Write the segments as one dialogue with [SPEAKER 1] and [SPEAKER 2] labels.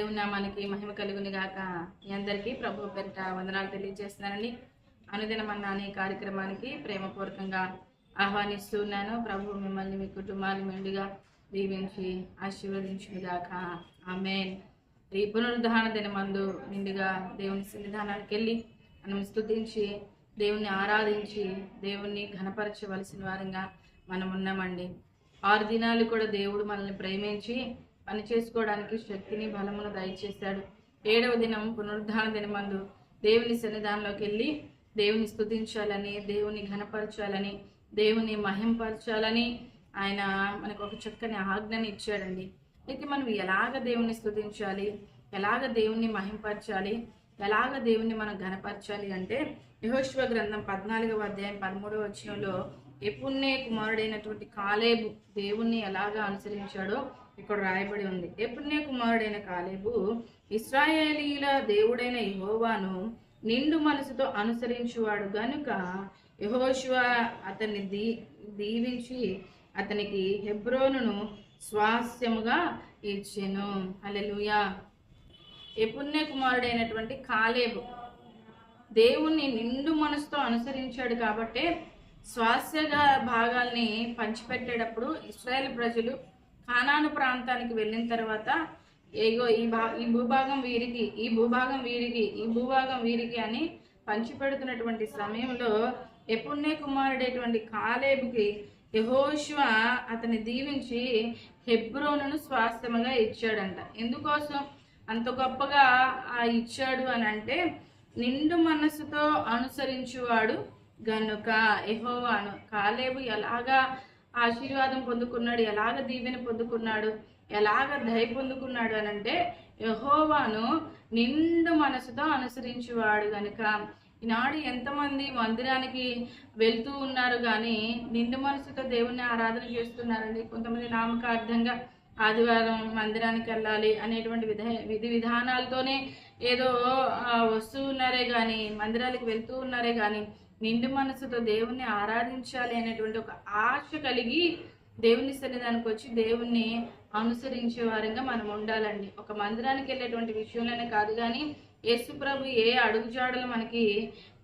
[SPEAKER 1] దేవుని నామానికి మహిమ కలుగుని గాక. మీ అందరికీ ప్రభు పెంట వందనాలు తెలియజేస్తున్నానండి. అనుదినమన్న అనే కార్యక్రమానికి ప్రేమపూర్వకంగా ఆహ్వానిస్తున్నాను ప్రభు మిమ్మల్ని మీ కుటుంబాన్ని మెండుగా దీవించి ఆశీర్వదించును గాక. ఆమెన్. ఈ పునరుద్ధాన దినమందు నిండుగా దేవుని సన్నిధానానికి వెళ్ళి మనం స్థుతించి దేవుణ్ణి ఆరాధించి దేవుణ్ణి ఘనపరచవలసిన వారంగా మనం ఉన్నామండి ఆరు దినాలు కూడా దేవుడు మనల్ని ప్రేమించి పని చేసుకోవడానికి శక్తిని బలమును దయచేశాడు. ఏడవ దినం పునరుద్ధాన దినమందు దేవుని సన్నిధానంలోకి వెళ్ళి దేవుని స్థుతించాలని దేవుని ఘనపరచాలని దేవుని మహింపరచాలని ఆయన మనకు ఒక చక్కని ఆజ్ఞని ఇచ్చాడండి. అయితే మనం ఎలాగ దేవుని స్థుతించాలి ఎలాగ దేవుణ్ణి మహింపరచాలి? ఎలాగ దేవుణ్ణి మనం ఘనపరచాలి అంటే యహోశివ గ్రంథం పద్నాలుగవ అధ్యాయం పదమూడవ వచనంలో ఎపుణ్ణే కుమారుడైనటువంటి కాలేబు దేవుణ్ణి ఎలాగా అనుసరించాడో ఇక్కడ రాయబడి ఉంది. ఎపుణ్య కుమారుడైన కాలేబు ఇస్రాయేలీల దేవుడైన యహోవాను నిండు మనసుతో అనుసరించువాడు గనుక యహోశివ అతన్ని దీ దీవించి అతనికి హెబ్రోనును స్వాస్యముగా ఇచ్చెను. అలెలుయా ఎపుణ్య కుమారుడైనటువంటి కాలేబు దేవుణ్ణి నిండు మనసుతో అనుసరించాడు కాబట్టే స్వాస్యగా భాగాల్ని పంచిపెట్టేటప్పుడు ఇస్రాయేల్ ప్రజలు హానాను ప్రాంతానికి వెళ్ళిన తర్వాత ఏగో ఈ భా ఈ భూభాగం వీరికి ఈ భూభాగం వీరికి ఈ భూభాగం వీరికి అని పంచిపెడుతున్నటువంటి సమయంలో ఎపుణ్య కుమారుడైనటువంటి కాలేబుకి యహోశివ అతన్ని దీవించి హెబ్రోనును స్వాస్థ్యముగా ఇచ్చాడంట. ఎందుకోసం? అంత గొప్పగా ఆ ఇచ్చాడు అని అంటే నిండు మనసుతో అనుసరించువాడు గనుక ఎహోవాను కాలేబు ఎలాగా ఆశీర్వాదం పొందుకున్నాడు ఎలాగ దీవెన పొందుకున్నాడు ఎలాగ దయ పొందుకున్నాడు అని అంటే యహోవాను నిండు మనసుతో అనుసరించేవాడు గనుక. ఈనాడు ఎంతమంది మందిరానికి వెళ్తూ ఉన్నారు కానీ నిండు మనసుతో దేవుణ్ణి ఆరాధన చేస్తున్నారండి. కొంతమంది నామకార్థంగా ఆదివారం మందిరానికి వెళ్ళాలి అనేటువంటి విధ విధి విధానాలతోనే ఏదో వస్తూ ఉన్నారే కానీ మందిరాలకు వెళ్తూ ఉన్నారే కానీ నిండు మనసుతో దేవుణ్ణి ఆరాధించాలి అనేటువంటి ఒక ఆశ కలిగి దేవుని సన్నిధానికి వచ్చి దేవుణ్ణి అనుసరించే వారంగా మనం ఉండాలండి. ఒక మందిరానికి వెళ్ళేటువంటి విషయంలోనే కాదు కానీ యేసు ప్రభు ఏ అడుగుజాడలు మనకి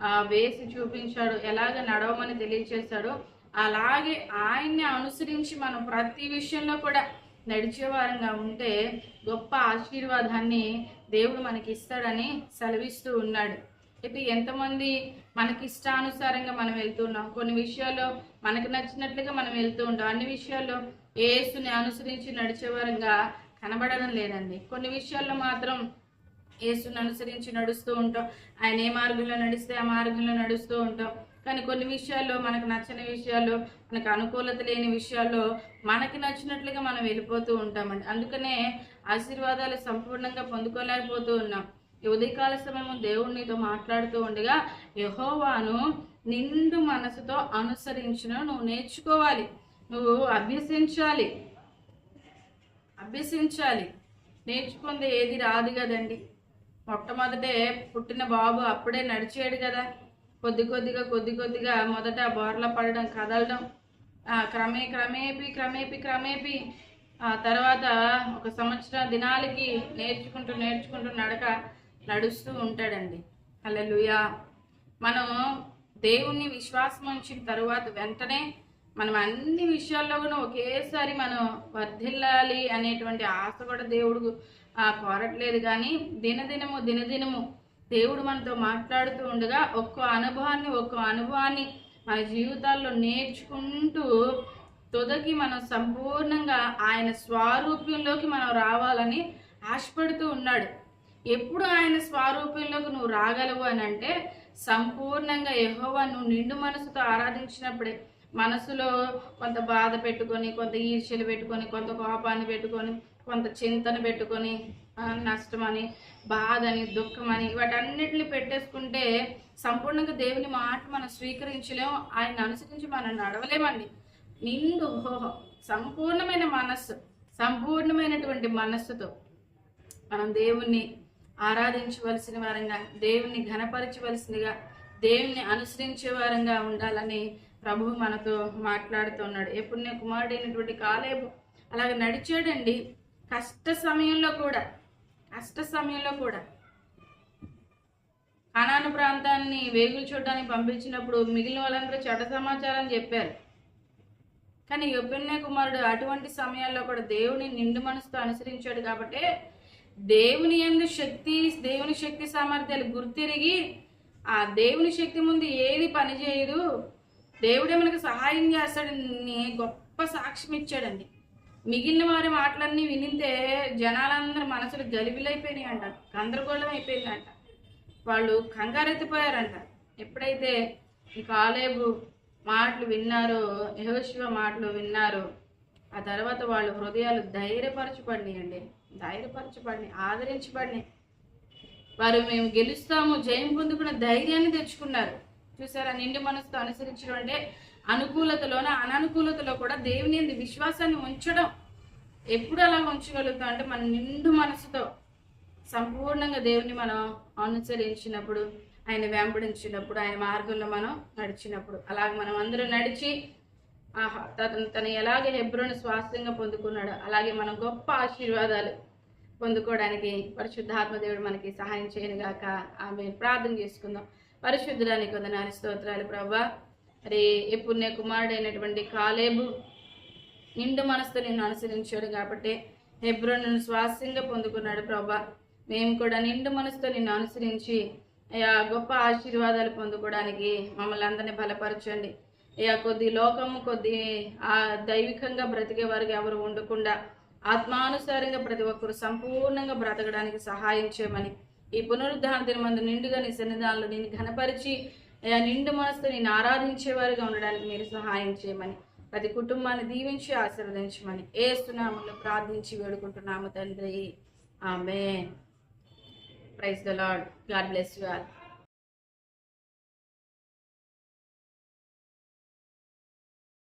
[SPEAKER 1] ఆ, వేసి చూపించాడు ఎలాగ నడవమని తెలియచేశాడో అలాగే ఆయన్ని అనుసరించి మనం ప్రతి విషయంలో కూడా నడిచేవారంగా ఉంటే గొప్ప ఆశీర్వాదాన్ని దేవుడు మనకి ఇస్తాడని సెలవిస్తూ ఉన్నాడు. అయితే ఎంతమంది మనకి ఇష్టానుసారంగా మనం వెళ్తున్నాం. కొన్ని విషయాల్లో మనకు నచ్చినట్లుగా మనం వెళ్తూ ఉంటాం. అన్ని విషయాల్లో ఏసుని అనుసరించి నడిచే వారంగా కనబడడం లేదండి. కొన్ని విషయాల్లో మాత్రం యేసుని అనుసరించి నడుస్తూ ఉంటాం. ఆయన ఏ మార్గంలో నడిస్తే ఆ మార్గంలో నడుస్తూ ఉంటాం. కానీ కొన్ని విషయాల్లో మనకు నచ్చని విషయాల్లో మనకు అనుకూలత లేని విషయాల్లో మనకి నచ్చినట్లుగా మనం వెళ్ళిపోతూ ఉంటామండి. అందుకనే ఆశీర్వాదాలు సంపూర్ణంగా పొందుకోలేకపోతూ ఉన్నాం. ఉదయకాల సమయం దేవుడు నీతో మాట్లాడుతూ ఉండగా యహోవాను నిండు మనసుతో అనుసరించిన నువ్వు నేర్చుకోవాలి నువ్వు అభ్యసించాలి అభ్యసించాలి. నేర్చుకుంది ఏది రాదు కదండి. మొట్టమొదటే పుట్టిన బాబు అప్పుడే నడిచాడు కదా. కొద్ది కొద్దిగా కొద్ది కొద్దిగా మొదట బోర్ల పడడం కదలడం క్రమే క్రమేపీ క్రమేపీ క్రమేపీ. ఆ తర్వాత ఒక సంవత్సరం దినాలకి నేర్చుకుంటూ నేర్చుకుంటూ నడక నడుస్తూ ఉంటాడండి. అలలుయా మనం దేవుణ్ణి విశ్వాసం ఉంచిన తరువాత వెంటనే మనం అన్ని విషయాల్లో కూడా ఒకేసారి మనం వర్ధిల్లాలి అనేటువంటి ఆశ కూడా దేవుడు కోరట్లేదు. కానీ దినదినము దినదినము దేవుడు మనతో మాట్లాడుతూ ఉండగా ఒక్కో అనుభవాన్ని ఒక్కో అనుభవాన్ని మన జీవితాల్లో నేర్చుకుంటూ తొదగి మనం సంపూర్ణంగా ఆయన స్వారూప్యంలోకి మనం రావాలని ఆశపడుతూ ఉన్నాడు. ఎప్పుడు ఆయన స్వరూపంలోకి నువ్వు రాగలవు అని అంటే సంపూర్ణంగా యహోవా నువ్వు నిండు మనసుతో ఆరాధించినప్పుడే మనసులో కొంత బాధ పెట్టుకొని కొంత ఈర్ష్యలు పెట్టుకొని కొంత కోపాన్ని పెట్టుకొని కొంత చింతన పెట్టుకొని నష్టమని బాధని దుఃఖమని వాటన్నిటిని పెట్టేసుకుంటే సంపూర్ణంగా దేవుని మాట మనం స్వీకరించలేము ఆయన అనుసరించి మనం నడవలేమండి. నిండు సంపూర్ణమైన మనస్సు సంపూర్ణమైనటువంటి మనస్సుతో మనం దేవుణ్ణి ఆరాధించవలసిన వారంగా దేవుణ్ణి ఘనపరచవలసిందిగా దేవుణ్ణి అనుసరించే వారంగా ఉండాలని ప్రభువు మనతో మాట్లాడుతున్నాడు. ఎప్పుడు నేను కుమారుడైనటువంటి కాలేబు అలాగ నడిచాడండి. కష్ట సమయంలో కూడా కష్ట సమయంలో కూడా. కణాను ప్రాంతాన్ని వేగులు చూడడానికి పంపించినప్పుడు మిగిలిన వాళ్ళందరూ చెడ్డ సమాచారం చెప్పారు. కానీ యొబ్బెన్నే కుమారుడు అటువంటి సమయాల్లో కూడా దేవుని నిండు మనసుతో అనుసరించాడు కాబట్టి దేవుని ఎందు శక్తి దేవుని శక్తి సామర్థ్యాలు గుర్తిరిగి ఆ దేవుని శక్తి ముందు ఏది పనిచేయదు దేవుడే మనకు సహాయం చేస్తాడని గొప్ప సాక్ష్యం ఇచ్చాడండి. మిగిలిన వారి మాటలన్నీ వినితే జనాలందరూ మనసులు గలిబిలైపోయినాయి అంట గందరగోళం అయిపోయిందంట వాళ్ళు కంగారెత్తిపోయారంట. ఎప్పుడైతే ఈ కాలేబు మాటలు విన్నారో యహోశివ మాటలు విన్నారో ఆ తర్వాత వాళ్ళ హృదయాలు ధైర్యపరచబడినాయండి. ధైర్యపరచబడినాయి ఆదరించబడినాయి. వారు మేము గెలుస్తాము జయం పొందుకున్న ధైర్యాన్ని తెచ్చుకున్నారు. చూసారా నిండి మనసుతో అనుసరించడం అంటే అనుకూలతలోన అననుకూలతలో కూడా దేవుని యందు విశ్వాసాన్ని ఉంచడం. ఎప్పుడు అలా ఉంచగలుగుతాం అంటే మన నిండు మనసుతో సంపూర్ణంగా దేవుని మనం అనుసరించినప్పుడు ఆయన వెంబడించినప్పుడు ఆయన మార్గంలో మనం నడిచినప్పుడు అలాగ మనం అందరం నడిచి ఆహా తను తను ఎలాగ హెబ్రోను స్వాస్థ్యంగా పొందుకున్నాడు అలాగే మనం గొప్ప ఆశీర్వాదాలు పొందుకోవడానికి పరిశుద్ధాత్మదేవుడు మనకి సహాయం చేయను గాక ఆమె ప్రార్థన చేసుకుందాం. పరిశుద్ధుడానికి వందనాని స్తోత్రాలు ప్రభా. మరి ఎప్పుడు నే కుమారుడైనటువంటి కాలేబు నిండు మనసుతో నిన్ను అనుసరించాడు కాబట్టి హెబ్రోను స్వాస్యంగా పొందుకున్నాడు ప్రభా. మేము కూడా నిండు మనసుతో నిన్ను అనుసరించి అయ్యా గొప్ప ఆశీర్వాదాలు పొందుకోవడానికి మమ్మల్ని అందరినీ బలపరచండి. అయ్యా కొద్ది లోకము కొద్ది ఆ దైవికంగా బ్రతికే వారికి ఎవరు ఉండకుండా ఆత్మానుసారంగా ప్రతి ఒక్కరు సంపూర్ణంగా బ్రతకడానికి సహాయం చేయమని ఈ పునరుద్ధాన దినమందు నిండుగా నీ సన్నిధానంలో నేను ఘనపరిచి నిండు మనసుతో నేను ఆరాధించేవారుగా ఉండడానికి మీరు సహాయం చేయమని ప్రతి కుటుంబాన్ని దీవించి ఆశీర్వదించమని ఏ సునామంలో ప్రార్థించి వేడుకుంటున్నాము తండ్రి. ఆమె praise the Lord God bless you all.